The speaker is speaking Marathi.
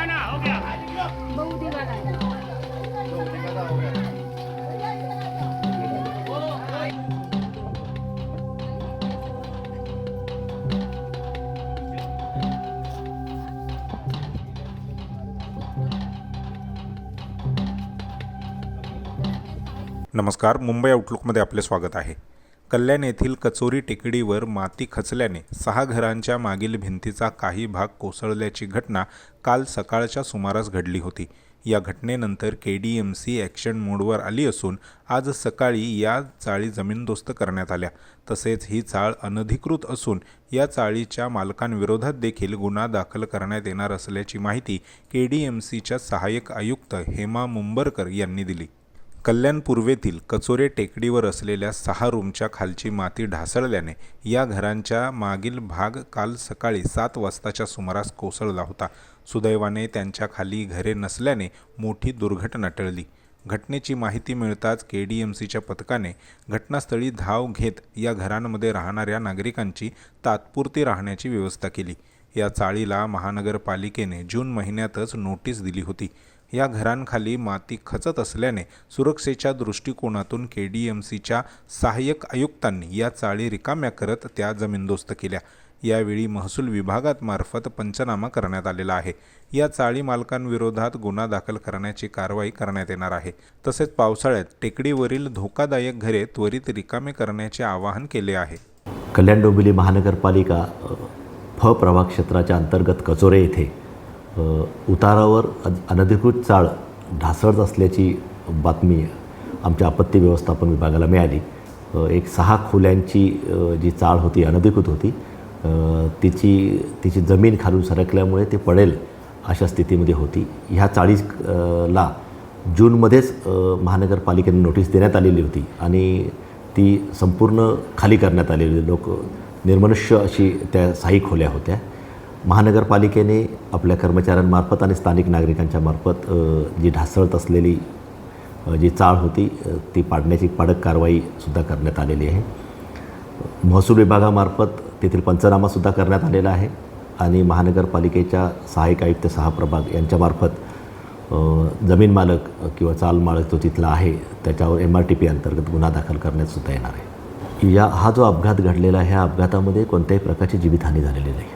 आहे नमस्कार मुंबई आउटलुकमध्ये आपले स्वागत आहे. कल्याण येथील कचोरी टेकडीवर माती खचल्याने सहा घरांच्या मागील भिंतीचा काही भाग कोसळल्याची घटना काल सकाळच्या सुमारास घडली होती. या घटनेनंतर K D M C action मोडवर आली असून आज सकाळी या चाळी जमीनदोस्त करण्यात आल्या. तसेच ही चाळ अनधिकृत असून या चाळीच्या मालकांविरोधात देखील गुन्हा दाखल करण्यात येणार असल्याची माहिती के डी एम सीच्या सहाय्यक आयुक्त हेमा मुंबरकर यांनी दिली. कल्याण पूर्वेतील कचोरे टेकडीवर असलेल्या सहा रूमच्या खालची माती ढासळल्याने या घरांच्या मागील भाग काल सकाळी सात वाजताच्या सुमारास कोसळला होता. सुदैवाने त्यांच्या खाली घरे नसल्याने मोठी दुर्घटना टळली. घटनेची माहिती मिळताच के डी एम सीच्या पथकाने घटनास्थळी धाव घेत या घरांमध्ये राहणाऱ्या नागरिकांची तात्पुरती राहण्याची व्यवस्था केली. या चाळीला महानगरपालिकेने जून महिन्यातच नोटीस दिली होती. या घरांखाली माती खचत असल्याने सुरक्षेच्या दृष्टिकोनातून के डी एम सीच्या सहाय्यक आयुक्तांनी या चाळी रिकाम्या करत त्या जमीनदोस्त केल्या. यावेळी महसूल विभागात मार्फत पंचनामा करण्यात आलेला आहे. या चाळी मालकांविरोधात गुन्हा दाखल करण्याची कारवाई करण्यात येणार आहे. तसेच पावसाळ्यात टेकडीवरील धोकादायक घरे त्वरित रिकामे करण्याचे आवाहन केले आहे. कल्याण डोंबिवली महानगरपालिका फ प्रभाग क्षेत्राच्या अंतर्गत कचोरे येथे उतारावर अनधिकृत चाळ ढासळत असल्याची बातमी आमच्या आपत्ती व्यवस्थापन विभागाला मिळाली. एक सहा खोल्यांची जी चाळ होती अनधिकृत होती तिची तिची जमीन खालून सरकल्यामुळे ते पडेल अशा स्थितीमध्ये होती. ह्या चाळीस ला जूनमध्येच महानगरपालिकेने नोटीस देण्यात आलेली होती आणि ती संपूर्ण खाली करण्यात आलेली. लोक निर्मनुष्य अशी त्या साई खोल्या होत्या. महानगरपालिकेने आपल्या कर्मचाऱ्यांमार्फत आणि स्थानिक नागरिकांच्या मार्फत जी ढासळत असलेली जी चाळ होती ती पाडण्याची पाडक कारवाईसुद्धा करण्यात आलेली आहे. महसूल विभागामार्फत तेथील पंचनामासुद्धा करण्यात आलेला आहे आणि महानगरपालिकेच्या सहाय्यक आयुक्त सहा प्रभाग यांच्यामार्फत जमीन मालक किंवा चाल मालक जो तिथला आहे त्याच्यावर एम आर टी पी अंतर्गत गुन्हा दाखल करण्यातसुद्धा येणार आहे. या हा जो अपघात घडलेला आहे ह्या अपघातामध्ये कोणत्याही प्रकारची जीवितहानी झालेली नाही.